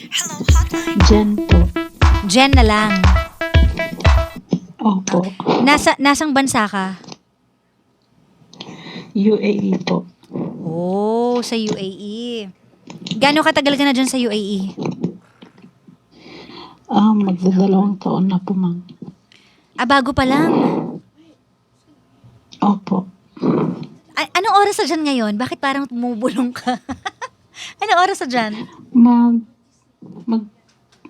Hello, hotline. Jen po. Jen na lang. Opo. Nasa, nasang bansa ka? UAE po. Oh, sa UAE. Gano'ng katagal ka na dyan sa? UAE? Ah, magdadalawang taon na po, ma'am. Ah, bago pa lang. Opo. A- anong oras na dyan ngayon? Bakit parang bumubulong ka? anong oras na dyan? Mag... Mag...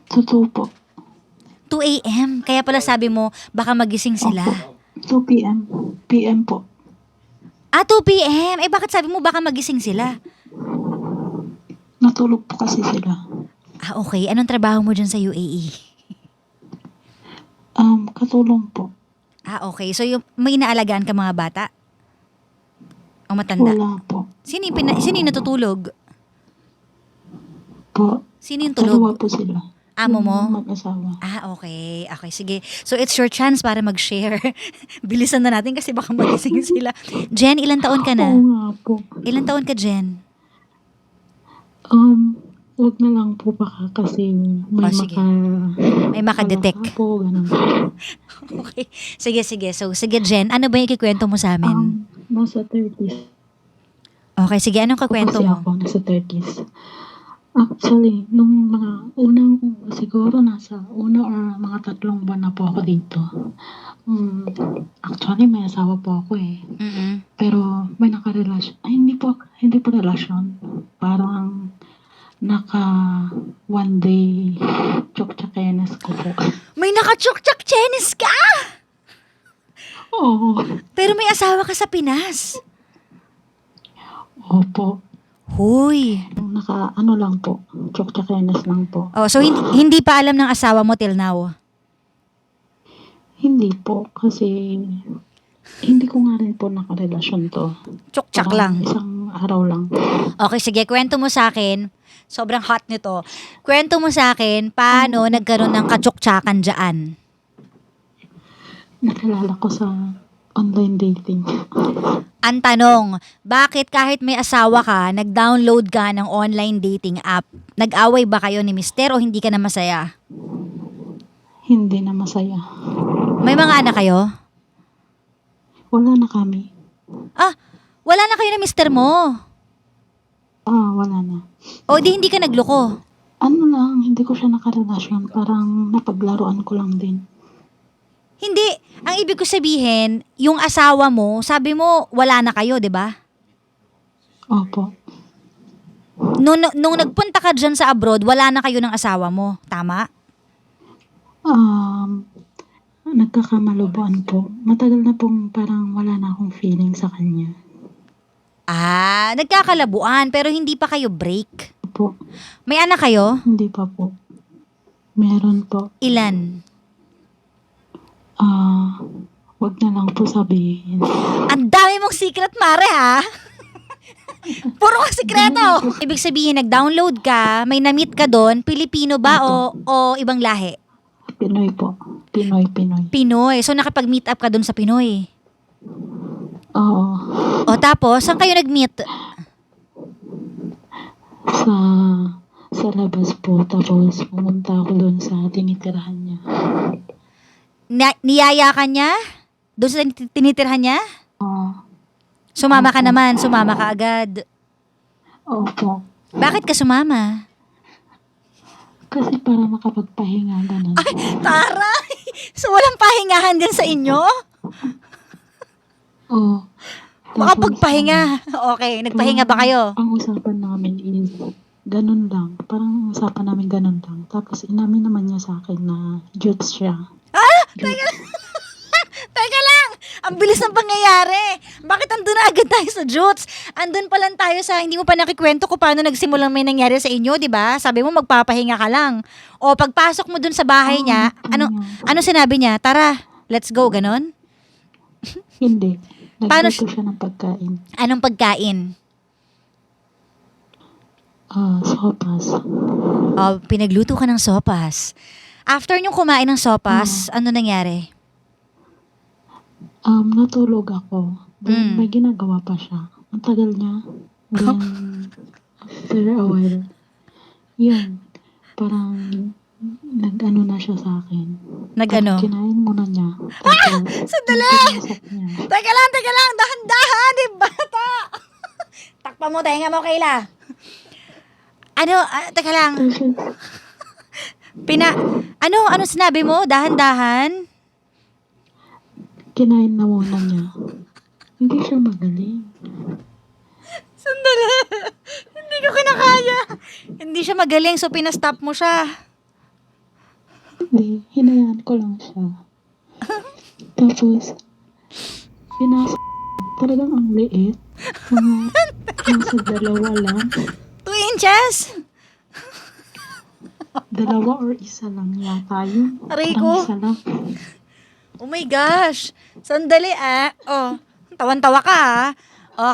Tutupo. 2 a.m. Kaya pala sabi mo, baka magising sila. Opo. 2 p.m. PM po. Ah, 2 p.m. Eh, bakit sabi mo baka magising sila? Natulog po kasi sila. Ah, okay. Anong trabaho mo dyan sa UAE? Um, katulong po. Ah, okay. So, yung, may inaalagaan ka mga bata? O matanda? Wala po. Sino yung, pina- sino yung natutulog? Po. Sino yung Dalawa tulog? po sila. Amo mo? Yung Mag-asawa. Ah, okay. Okay, sige. So, it's your chance para mag-share. Bilisan na natin kasi baka magising sila. Jen, ilang taon ka Oo na? nga po. Ilang taon ka, Jen? Um, wag na lang po baka kasi may Oh, sige. maka... May makadetect. Baka po, ganun. Okay. Sige, sige. So, sige, Jen. Ano ba yung ikikwento mo sa amin? Um, nasa 30s. Okay, sige. Anong kakwento kasi mo? ako nasa 30s. Actually, nung mga unang, siguro nasa una or mga tatlong buwan na po ako dito. Um, actually, may asawa po ako eh. Mm-mm. Pero may nakarelasyon. Ay, hindi po, hindi po relasyon. Parang naka one day chok-chakenes ko po. May nakachuk-chak chenis ka! Oo. Pero may asawa ka sa Pinas. Opo. Huy. Naka ano lang po. Chok-chakenes lang po. Oh, so hindi, hindi pa alam ng asawa mo till now? Hindi po. Kasi hindi ko nga rin po nakarelasyon to. Chuk-chak Parang lang. Isang araw lang. Okay, sige. Kwento mo sa akin. Sobrang hot nito. Kwento mo sa akin paano nagkaroon ng kachuk-chakan dyan. Nakilala ko sa online dating. Ang tanong, bakit kahit may asawa ka, nag-download ka ng online dating app? Nag-away ba kayo ni mister o hindi ka na masaya? Hindi na masaya. May mga anak kayo? Wala na kami. Ah, wala na kayo ni mister mo. Ah, wala na. O di hindi ka nagloko. Ano lang, hindi ko siya nakarelasyon. Parang napaglaruan ko lang din. Hindi. Ang ibig ko sabihin, yung asawa mo, sabi mo, wala na kayo, di ba? Opo. Nung, nung nagpunta ka dyan sa abroad, wala na kayo ng asawa mo. Tama? Um, nagkakamalubuan po. Matagal na pong parang wala na akong feeling sa kanya. Ah, nagkakalabuan, pero hindi pa kayo break. Po, May anak kayo? hindi pa po. Meron po. Ilan? Ah, wag na lang po sabihin. Ang dami mong secret, Mare, ha? Puro ka sikreto. Ibig sabihin, nag-download ka, may na-meet ka doon, Pilipino ba o, o ibang lahi? Pinoy po. Pinoy, Pinoy. Pinoy. So, nakapag-meet up ka doon sa Pinoy. Oo. O tapos, saan kayo nag-meet? Sa, sa labas po. Tapos, pumunta ako doon sa tinitirahan niya. Na- niyaya ka niya? Doon sa tin- tinitirhan niya? Oo. Sumama ka naman, sumama ka agad. Opo. Bakit ka sumama? Kasi para makapagpahinga, ganun. Ay, taray! So, walang pahingahan din sa inyo? Oo. Makapagpahinga. Okay, nagpahinga ba kayo? Ang usapan namin is, ganun lang. Parang ang usapan namin ganun lang. Tapos inamin naman niya sa akin na jutes siya. Ah! Teka, teka! Ang bilis ng pangyayari! Bakit andun na agad tayo sa Jutes? Andun pa lang tayo sa, hindi mo pa nakikwento kung paano nagsimulang may nangyari sa inyo, di ba? Sabi mo magpapahinga ka lang. O pagpasok mo dun sa bahay niya, ano, ano sinabi niya? Tara, let's go, ganon? Hindi. Paano Nagluto siya ng pagkain. Anong pagkain? Ah, sopas. O, pinagluto ka ng sopas. After niyong kumain ng sopas, ano nangyari? Um, natulog ako. Then, Mm. may ginagawa pa siya. Ang tagal niya. Then, after a while, yun. parang nag-ano na siya sa akin. Nag-ano? Kinain muna niya. Tapos, Sandali! pinasok niya. Teka lang, teka lang. Dahan-dahan, di bata. Takpa mo, tenga mo, Kayla. Ano, ah, teka lang. Tapos, Pina, ano, ano sinabi mo? Dahan-dahan? Kinain na muna niya. Hindi siya magaling. Sandali. Hindi ko kinakaya. Hindi siya magaling, so pinastop mo siya. Hindi, hinayaan ko lang siya. Tapos, pinasok talagang ang liit. Mga nasa dalawa lang. Two inches? Dalawa or isa lang yata yun. Aray ko. Isa lang. Oh my gosh. Sandali ah. Oh, tawan-tawa ka ah.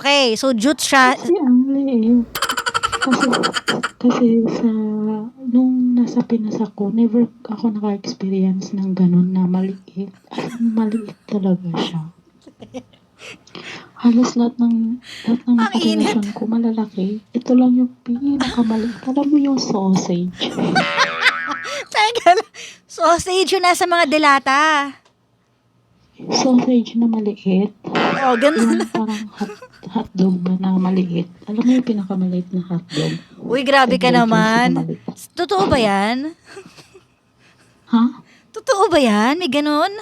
Okay, so jute siya. Kasi ang liit. Kasi, kasi sa, nung nasa Pinas ako, never ako naka-experience ng ganun na maliit. Maliit talaga siya. Halos lahat ng, lahat ng Ang init. nakarelasyon ko malalaki. Ito lang yung pinakamaliit. Alam mo yung sausage. Teka lang. Sausage yun nasa mga delata. Sausage na maliit. Oh, ganun. Yung parang hot, hotdog ba na maliit. Alam mo yung pinakamaliit na hotdog? Uy, grabe ka na naman. Totoo ba yan? Ha? Totoo ba yan? May ganun?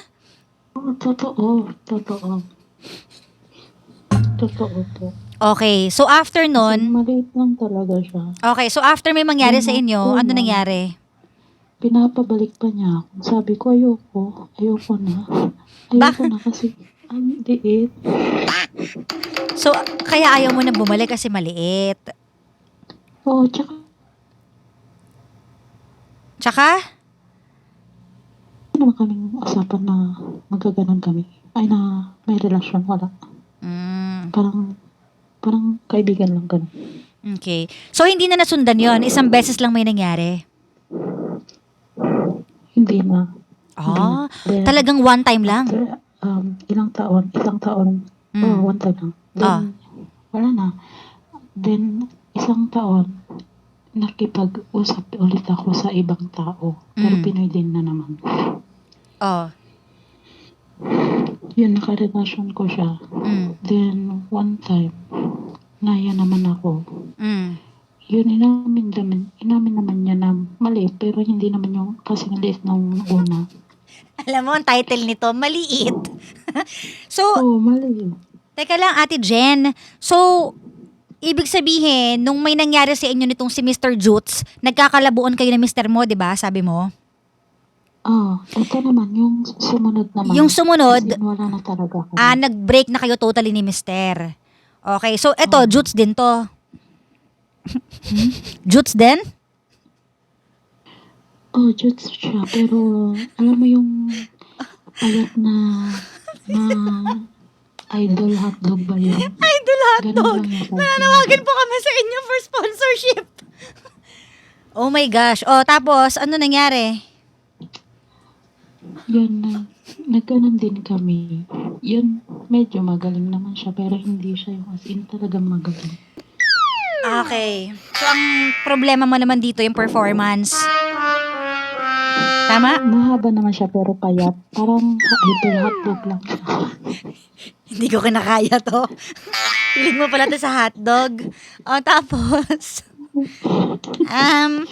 Oo, totoo. Totoo. Totoo po. Okay, so after Kasi nun, maliit lang talaga siya. okay, so after may mangyari sa inyo, ano nangyari? Pinapabalik pa niya ako. Sabi ko, ayoko. Ayoko na. Ayoko na kasi ang liit. So, kaya ayaw mo na bumalik kasi maliit. Oo, tsaka Tsaka, naman kaming usapan na magaganon kami. Ay na may relasyon. Wala. mm, Parang, parang kaibigan lang ganun. okay. So, hindi na nasundan yon Isang beses lang may nangyari. Hindi na. Ah, Then, talagang one time lang. after, um, ilang taon, isang taon, Mm. oh, one time lang. Then, Ah. wala na. Then, isang taon, nakipag-usap ulit ako sa ibang tao. Pero Mm. Pinoy din na naman. Oh. Yun, nakarelasyon ko siya. Mm. Then, one time, naya naman ako. Mm. Yun, inamin naman, inamin naman niya na mali, pero hindi naman yung kasi liit nung una. Alam mo, ang title nito, maliit. so, oh, mali. Teka lang, Ate Jen. So, ibig sabihin, nung may nangyari sa inyo nitong si Mr. Jutes, nagkakalabuan kayo ng Mr. mo, di ba? Sabi mo. Ah, ito naman, yung sumunod naman. Yung sumunod, As in, wala na talaga ako. ah, nag-break na kayo totally ni Mr. Okay, so eto, Jutes din to. Jutes din? Oh, jutes siya, pero alam mo yung payat na na idol hotdog ba yun? Idol Ganun lang yung po kami sa inyo for sponsorship. oh my gosh. Oh, tapos, ano nangyari? Yun na, nagkanon din kami. Yun, medyo magaling naman siya, pero hindi siya yung as in talagang magaling. Okay. So, ang problema mo naman dito yung performance. Tama? Mahaba naman siya, pero payat. Parang idol hotdog lang. Hindi ko kinakaya to. Piling mo pala to sa hotdog. O, tapos, um,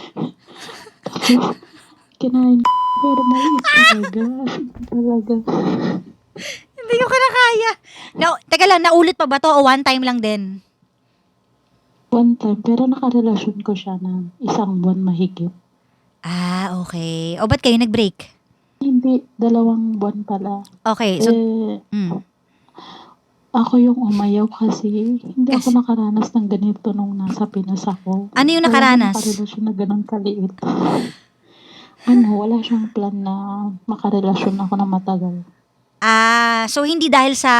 kinain pero maliit talaga. talaga. hindi ko kinakaya. Na, teka lang, naulit pa ba to o one time lang din? One time, pero nakarelasyon ko siya ng isang buwan mahigit. Ah, okay. O, ba't kayo nag-break? Hindi, dalawang buwan pala. Okay, so, eh, mm, ako yung umayaw kasi hindi ako nakaranas ng ganito nung nasa Pinas ako. ano yung Wala nakaranas? akong karelasyon na ganun kaliit. ano, wala siyang plan na makarelasyon ako na matagal. Ah, so hindi dahil sa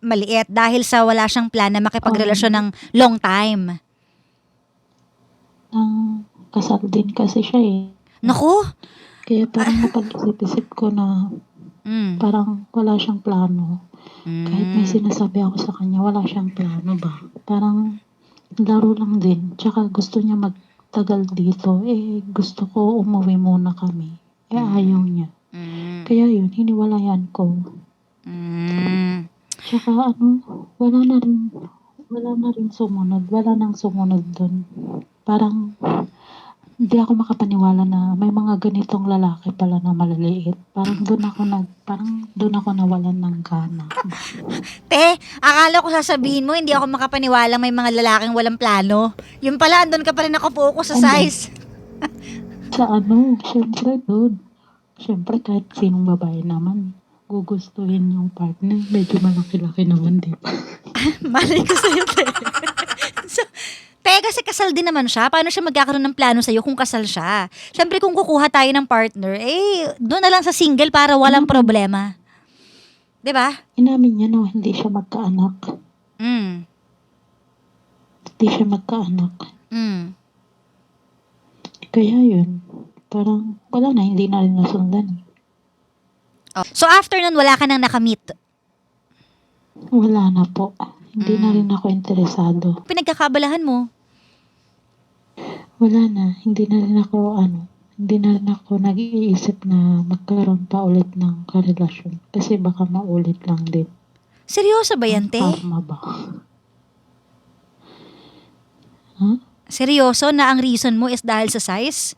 maliit, dahil sa wala siyang plan na makipagrelasyon ng long time. Ang kasal din kasi siya eh. Naku! Kaya parang napag-isip-isip ko na Mm. parang wala siyang plano. Kahit may Mm. sinasabi ako sa kanya, wala siyang plano ba? Parang laro lang din. Tsaka gusto niya mag tagal dito, eh gusto ko umuwi muna kami. Eh ayaw niya. Mm. Kaya yun, hiniwalayan ko. Mm. Tsaka ano, wala na rin, wala na rin sumunod. Wala nang sumunod dun. Parang, hindi ako makapaniwala na may mga ganitong lalaki pala na malaliit. Parang doon ako nag, parang doon ako nawalan ng gana. Te, akala ko sasabihin mo, hindi ako makapaniwala may mga lalaking walang plano. Yung pala, andun ka pa rin nakapokus sa size. Sa ano, syempre doon. Syempre kahit sinong babae naman, gugustuhin yung partner. Medyo malaki-laki naman, di ba? Malay ko sa'yo, te. Te, kasi kasal din naman siya. Paano siya magkakaroon ng plano sa'yo kung kasal siya? Siyempre, kung kukuha tayo ng partner, eh, doon na lang sa single para walang Mm. problema. 'Di ba? Inamin niya na hindi siya magkaanak. Mm. Hindi siya magkaanak. Mm. Kaya yun, parang wala na, hindi na rin nasundan. Oh. So, after nun, wala ka nang nakamit. Wala na po. Hindi na Mm. rin ako interesado. Pinagkakabalahan mo. Wala na, hindi na rin ako ano, hindi na rin ako nag-iisip na magkaroon pa ulit ng karelasyon. Kasi baka maulit lang din. Seryoso ba yan, te? Karma ba? Ha? Seryoso na ang reason mo is dahil sa size?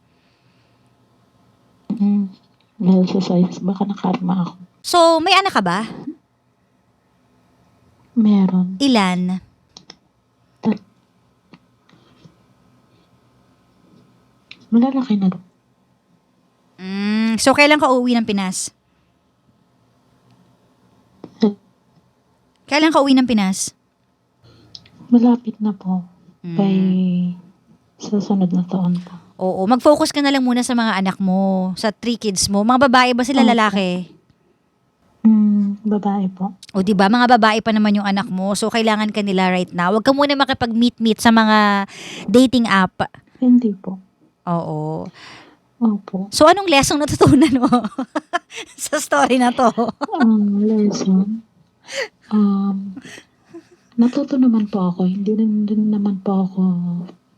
Mm. Dahil sa size, baka nakarma ako. So, may anak ka ba? Meron. Ilan? Malalaki na rin. Mm, so, kailan ka uuwi ng Pinas? Kailan ka uwi ng Pinas? Malapit na po. Mm. By sa sunod na taon po. Oo, mag-focus ka na lang muna sa mga anak mo, sa three kids mo. Mga babae ba sila Opo. lalaki? Mm, babae po. O di ba mga babae pa naman yung anak mo. So kailangan ka nila right now. Huwag ka muna makipag-meet-meet sa mga dating app. Hindi po. Oo. Opo. So anong lesson natutunan mo sa story na to? Ang lesson, um, natuto naman po ako. Hindi din, din naman po ako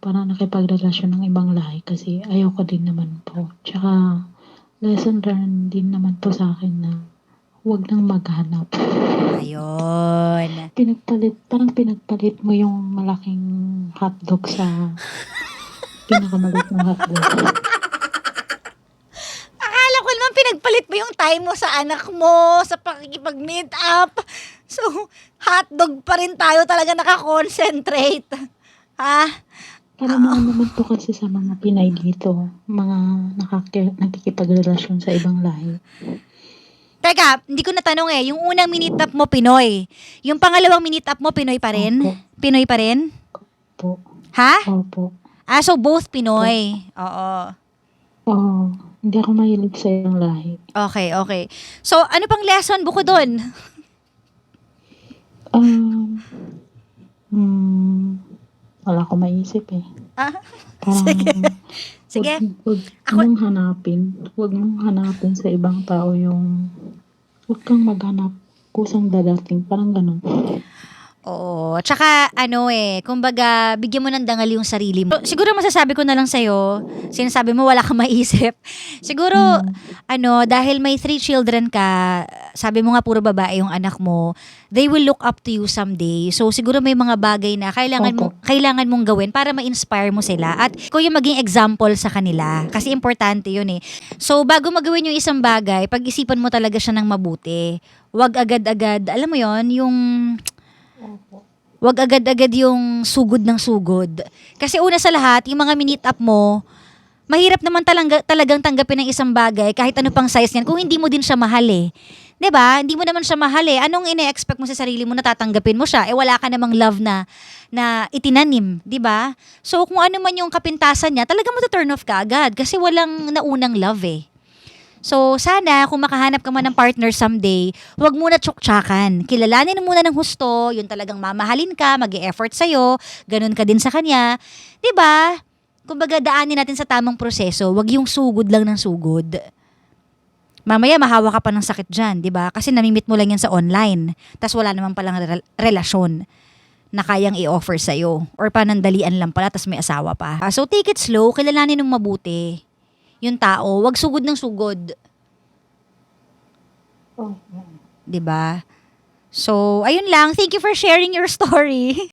para nakipagrelasyon ng ibang lahi kasi ayoko din naman po. Tsaka, lesson learned din naman po sa akin na huwag nang maghanap. Ayun. Pinagpalit, parang pinagpalit mo yung malaking hotdog sa pinakamaliit na hotdog. Akala ko naman pinagpalit mo yung time mo sa anak mo, sa pakikipag-meet up. So, hotdog pa rin tayo talaga nakakonsentrate. Ha? Para naman naman po kasi sa mga Pinay dito, mga nakaki- nakikipagrelasyon sa ibang lahi. Teka, hindi ko natanong eh. Yung unang minute up mo, Pinoy. Yung pangalawang minute up mo, Pinoy pa rin? Opo. Pinoy pa rin? Po. Ha? Opo. Ah, so both Pinoy. Oo. Oo. Hindi ako mahilig sa ibang lahi. Okay, okay. So, ano pang lesson bukod doon? Um, hmm, wala ko maisip eh. Ah, Parang, Sige. Sige. Wag, wag Ako- mong hanapin. Wag mong hanapin sa ibang tao yung, wag kang maghanap kusang dadating. Parang ganun. Oo. Tsaka, ano eh, kumbaga, bigyan mo ng dangal yung sarili mo. Siguro masasabi ko na lang sa'yo, sinasabi mo wala kang maisip. Siguro, Hmm. ano, dahil may three children ka, sabi mo nga puro babae yung anak mo, they will look up to you someday. So siguro may mga bagay na kailangan mo Opo. kailangan mong gawin para ma-inspire mo sila at ikaw yung maging example sa kanila kasi importante yun eh. So bago magawin yung isang bagay, pag-isipan mo talaga siya ng mabuti. Huwag agad-agad, alam mo yon yung Opo. Huwag agad-agad yung sugod ng sugod. Kasi una sa lahat, yung mga minute up mo, mahirap naman talaga, talagang tanggapin ng isang bagay kahit ano pang size niyan kung hindi mo din siya mahal eh. 'Di ba? Hindi mo naman siya mahal eh. Anong ine-expect mo sa sarili mo na tatanggapin mo siya? Eh wala ka namang love na na itinanim, 'di ba? So kung ano man yung kapintasan niya, talaga mo turn off ka agad kasi walang naunang love eh. So, sana kung makahanap ka man ng partner someday, huwag muna tsuktsakan. Kilalanin muna ng husto, yun talagang mamahalin ka, mag effort sa'yo, ganun ka din sa kanya. ba? Kumbaga, daanin natin sa tamang proseso, wag yung sugod lang ng sugod. Mamaya mahawa ka pa ng sakit dyan, di ba? Kasi namimit mo lang yan sa online. Tapos wala naman palang rel- relasyon. na kayang i-offer sa'yo. Or panandalian lang pala, tas may asawa pa. Ah, so, take it slow, kilalanin ng mabuti. Yung tao, wag sugod ng sugod. Oh, 'di ba? So, ayun lang. Thank you for sharing your story.